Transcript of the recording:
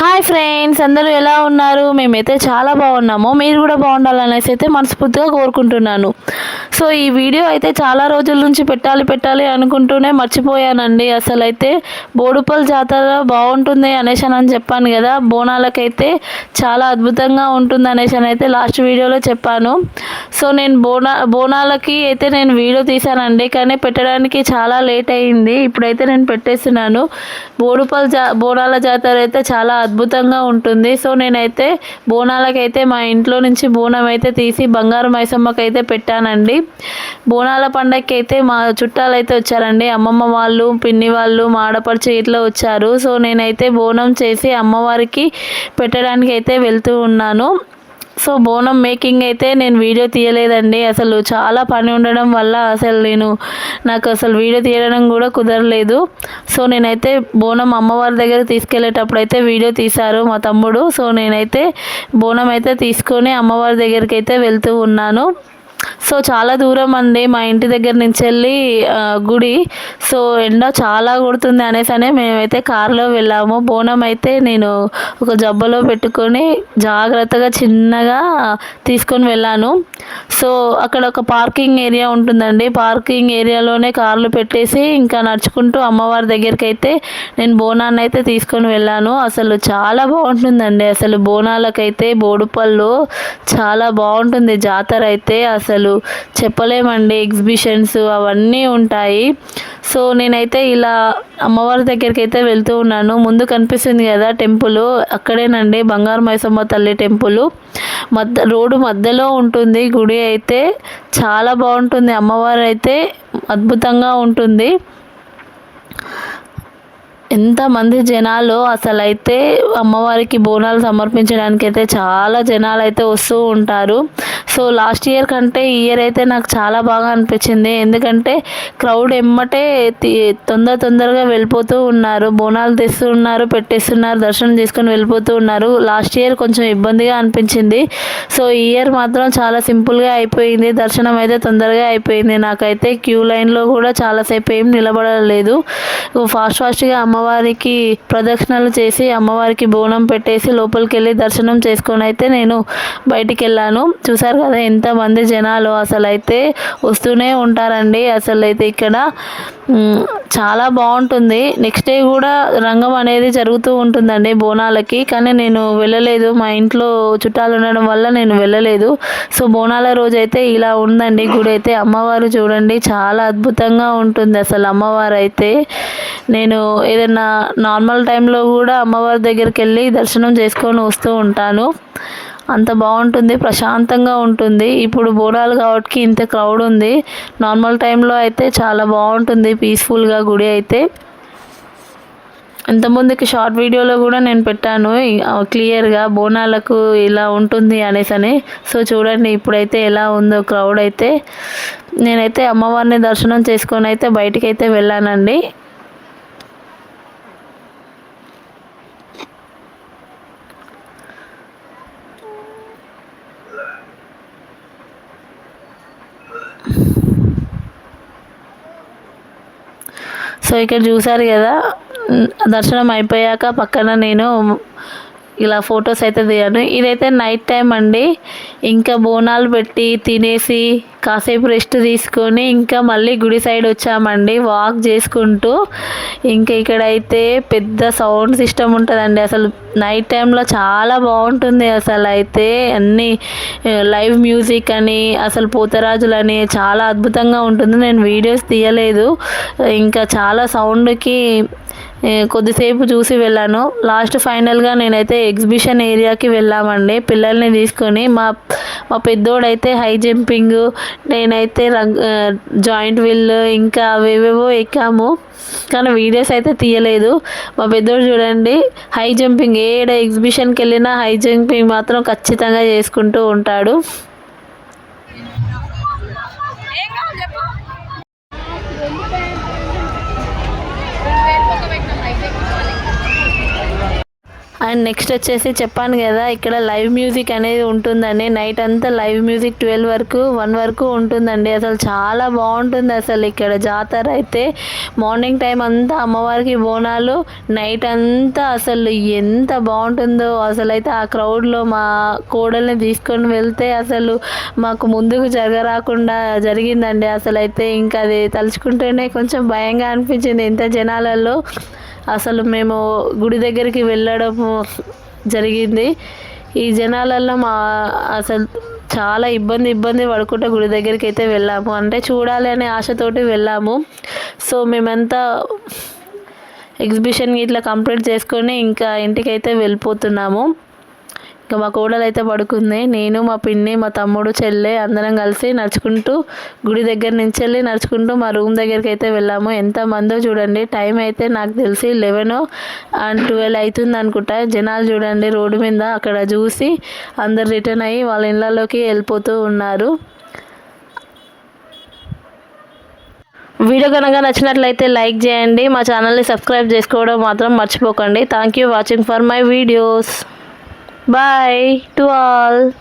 Hi friends అందరూ ఎలా ఉన్నారు? మేమైతే చాలా బాగున్నాము. మీరు కూడా బాగుండాలనేసి అయితే మనస్ఫూర్తిగా కోరుకుంటున్నాను. సో ఈ వీడియో అయితే చాలా రోజుల నుంచి పెట్టాలి పెట్టాలి అనుకుంటూనే మర్చిపోయానండి. అసలు అయితే బోడుపల్ జాతర బాగుంటుంది అనేసి అని చెప్పాను కదా. బోనాలకైతే చాలా అద్భుతంగా ఉంటుంది అనేసి అని అయితే లాస్ట్ వీడియోలో చెప్పాను. సో నేను బోనా బోనాలకి అయితే నేను వీడియో తీశానండి. కానీ పెట్టడానికి చాలా లేట్ అయింది. ఇప్పుడైతే నేను పెట్టేస్తున్నాను. బోడుపల్ జా బోనాల జాతర అయితే చాలా అద్భుతంగా ఉంటుంది. సో నేనైతే బోనాలకైతే మా ఇంట్లో నుంచి బోనం అయితే తీసి బంగారు మైసమ్మకి అయితే పెట్టానండి. బోనాల పండగకి అయితే మా చుట్టాలు అయితే వచ్చారండి. అమ్మమ్మ వాళ్ళు పిన్ని వాళ్ళు మా ఆడపడిచి ఇట్లా వచ్చారు. సో నేనైతే బోనం చేసి అమ్మవారికి పెట్టడానికి అయితే వెళ్తూ ఉన్నాను. సో బోనం మేకింగ్ అయితే నేను వీడియో తీయలేదండి. అసలు చాలా పని ఉండడం వల్ల అసలు నేను నాకు అసలు వీడియో తీయడం కూడా కుదరలేదు. సో నేనైతే బోనం అమ్మవారి దగ్గర తీసుకెళ్ళేటప్పుడు అయితే వీడియో తీశారు మా తమ్ముడు. సో నేనైతే బోనం అయితే తీసుకొని అమ్మవారి దగ్గరికి అయితే వెళ్తూ ఉన్నాను. సో చాలా దూరం అండి మా ఇంటి దగ్గర నుంచి వెళ్ళి గుడి. సో ఎండ చాలా కొడుతుంది అనేసి మేమైతే కారులో వెళ్ళాము. బోనం అయితే నేను ఒక జబ్బలో పెట్టుకొని జాగ్రత్తగా చిన్నగా తీసుకొని వెళ్ళాను. సో అక్కడ ఒక పార్కింగ్ ఏరియా ఉంటుందండి. పార్కింగ్ ఏరియాలోనే కార్లు పెట్టేసి ఇంకా నడుచుకుంటూ అమ్మవారి దగ్గరికి అయితే నేను బోనాన్ని అయితే తీసుకొని వెళ్ళాను. అసలు చాలా బాగుంటుందండి. అసలు బోనాలకైతే బోడుపల్లో చాలా బాగుంటుంది జాతర అయితే. అసలు అసలు చెప్పలేమండి ఎగ్జిబిషన్స్ అవన్నీ ఉంటాయి. సో నేనైతే ఇలా అమ్మవారి దగ్గరికి అయితే వెళ్తూ ఉన్నాను. ముందు కనిపిస్తుంది కదా టెంపుల్ అక్కడేనండి బంగారు మైసమ్మ తల్లి టెంపుల్. మధ్య రోడ్డు మధ్యలో ఉంటుంది గుడి అయితే చాలా బాగుంటుంది అమ్మవారు అయితే అద్భుతంగా ఉంటుంది. ఎంతమంది జనాలు అసలు అయితే అమ్మవారికి బోనాలు సమర్పించడానికి అయితే చాలా జనాలు అయితే వస్తూ ఉంటారు. సో లాస్ట్ ఇయర్ కంటే ఈ ఇయర్ అయితే నాకు చాలా బాగా అనిపించింది. ఎందుకంటే క్రౌడ్ ఎమ్మటే తొందర తొందరగా వెళ్ళిపోతూ ఉన్నారు. బోనాలు తెస్తూ ఉన్నారు పెట్టేస్తున్నారు దర్శనం చేసుకొని వెళ్ళిపోతూ ఉన్నారు. లాస్ట్ ఇయర్ కొంచెం ఇబ్బందిగా అనిపించింది. సో ఈ ఇయర్ మాత్రం చాలా సింపుల్గా అయిపోయింది. దర్శనం అయితే తొందరగా అయిపోయింది. నాకైతే క్యూ లైన్లో కూడా చాలాసేపు ఏం నిలబడలేదు. ఫాస్ట్ ఫాస్ట్గా అమ్మవారికి ప్రదక్షిణలు చేసి అమ్మవారికి బోనం పెట్టేసి లోపలికి వెళ్ళి దర్శనం చేసుకొని అయితే నేను బయటికి వెళ్ళాను చూసారు కదా ఎంతమంది జనాలు అసలు అయితే వస్తూనే ఉంటారండి. అసలు అయితే ఇక్కడ చాలా బాగుంటుంది. నెక్స్ట్ డే కూడా రంగం అనేది జరుగుతూ ఉంటుందండి బోనాలకి. కానీ నేను వెళ్ళలేదు. మా ఇంట్లో చుట్టాలు ఉండడం వల్ల నేను వెళ్ళలేదు. సో బోనాల రోజు అయితే ఇలా ఉందండి. గుడి అయితే అమ్మవారు చూడండి. చాలా అద్భుతంగా ఉంటుంది అసలు అమ్మవారు అయితే నేను ఏదైనా నార్మల్ టైంలో కూడా అమ్మవారి దగ్గరికి వెళ్ళి దర్శనం చేసుకొని వస్తూ ఉంటాను. అంత బాగుంటుంది ప్రశాంతంగా ఉంటుంది. ఇప్పుడు బోనాలు కాబట్టి ఇంత క్రౌడ్ ఉంది. నార్మల్ టైంలో అయితే చాలా బాగుంటుంది పీస్ఫుల్గా గుడి అయితే. ఇంతకుముందుకి షార్ట్ వీడియోలో కూడా నేను పెట్టాను క్లియర్గా బోనాలకు ఇలా ఉంటుంది అనేసి అని. సో చూడండి ఇప్పుడైతే ఎలా ఉందో క్రౌడ్ అయితే. నేనైతే అమ్మవారిని దర్శనం చేసుకొని అయితే బయటికి అయితే వెళ్ళానండి. సో ఇక్కడ చూసారు కదా దర్శనం అయిపోయాక పక్కన నేను ఇలా ఫొటోస్ అయితే దిగాను. ఇదైతే నైట్ టైం అండి. ఇంకా బోనాలు పెట్టి తినేసి కాసేపు రెస్ట్ తీసుకొని ఇంకా మళ్ళీ గుడి సైడ్ వచ్చామండి. వాక్ చేసుకుంటూ ఇంకా ఇక్కడైతే పెద్ద సౌండ్ సిస్టమ్ ఉంటుందండి. అసలు నైట్ టైంలో చాలా బాగుంటుంది అసలు అయితే. అన్ని లైవ్ మ్యూజిక్ అని అసలు పోతరాజులని చాలా అద్భుతంగా ఉంటుంది. నేను వీడియోస్ తీయలేదు. ఇంకా చాలా సౌండ్కి కొద్దిసేపు చూసి వెళ్ళాను. లాస్ట్ ఫైనల్గా నేనైతే ఎగ్జిబిషన్ ఏరియాకి వెళ్ళామండి. పిల్లల్ని తీసుకొని మా మా పెద్దోడైతే హై జంపింగ్ నేనైతే రంగ్ జాయింట్ వీల్ ఇంకా అవేవేవో ఎక్కాము. కానీ వీడియోస్ అయితే తీయలేదు. మా పెద్దోడు చూడండి హై జంపింగ్ ఏడ ఎగ్జిబిషన్కి వెళ్ళినా హై జంపింగ్ మాత్రం ఖచ్చితంగా చేసుకుంటూ ఉంటాడు. అండ్ నెక్స్ట్ వచ్చేసి చెప్పాను కదా ఇక్కడ లైవ్ మ్యూజిక్ అనేది ఉంటుందండి. నైట్ అంతా లైవ్ మ్యూజిక్ ట్వెల్వ్ వరకు వన్ వరకు ఉంటుందండి. అసలు చాలా బాగుంటుంది అసలు ఇక్కడ జాతర అయితే. మార్నింగ్ టైం అంతా అమ్మవారికి బోనాలు నైట్ అంతా అసలు ఎంత బాగుంటుందో. అసలు అయితే ఆ క్రౌడ్లో మా కోడల్ని తీసుకొని వెళ్తే అసలు మాకు ముందుకు జరగరాకుండా జరిగిందండి. అసలు అయితే ఇంకా అది తలుచుకుంటేనే కొంచెం భయంగా అనిపించింది ఇంత జనాలలో. అసలు మేము గుడి దగ్గరికి వెళ్ళడం జరిగింది. ఈ జనాలలో మా అసలు చాలా ఇబ్బంది ఇబ్బంది పడుకుంటే గుడి దగ్గరికి అయితే వెళ్ళాము. అంటే చూడాలి అనే ఆశతోటి వెళ్ళాము. సో మేమంతా ఎగ్జిబిషన్ ఇట్లా కంప్లీట్ చేసుకొని ఇంకా ఇంటికైతే వెళ్ళిపోతున్నాము. ఇంకా మా కోడలు అయితే పడుకుంది. నేను మా పిన్ని మా తమ్ముడు చెల్లె అందరం కలిసి నడుచుకుంటూ గుడి దగ్గర నుంచి వెళ్ళి నడుచుకుంటూ మా రూమ్ దగ్గరికి అయితే వెళ్ళాము. ఎంత మందో చూడండి. టైం అయితే నాకు తెలిసి లెవెన్ అండ్ ట్వెల్వ్ అవుతుంది అనుకుంటా. జనాలు చూడండి రోడ్డు మీద అక్కడ చూసి అందరు రిటర్న్ అయ్యి వాళ్ళ ఇళ్ళలోకి వెళ్ళిపోతూ ఉన్నారు. వీడియో కనుక నచ్చినట్లయితే లైక్ చేయండి. మా ఛానల్ని సబ్స్క్రైబ్ చేసుకోవడం మాత్రం మర్చిపోకండి. Thank you watching for my videos Bye to all.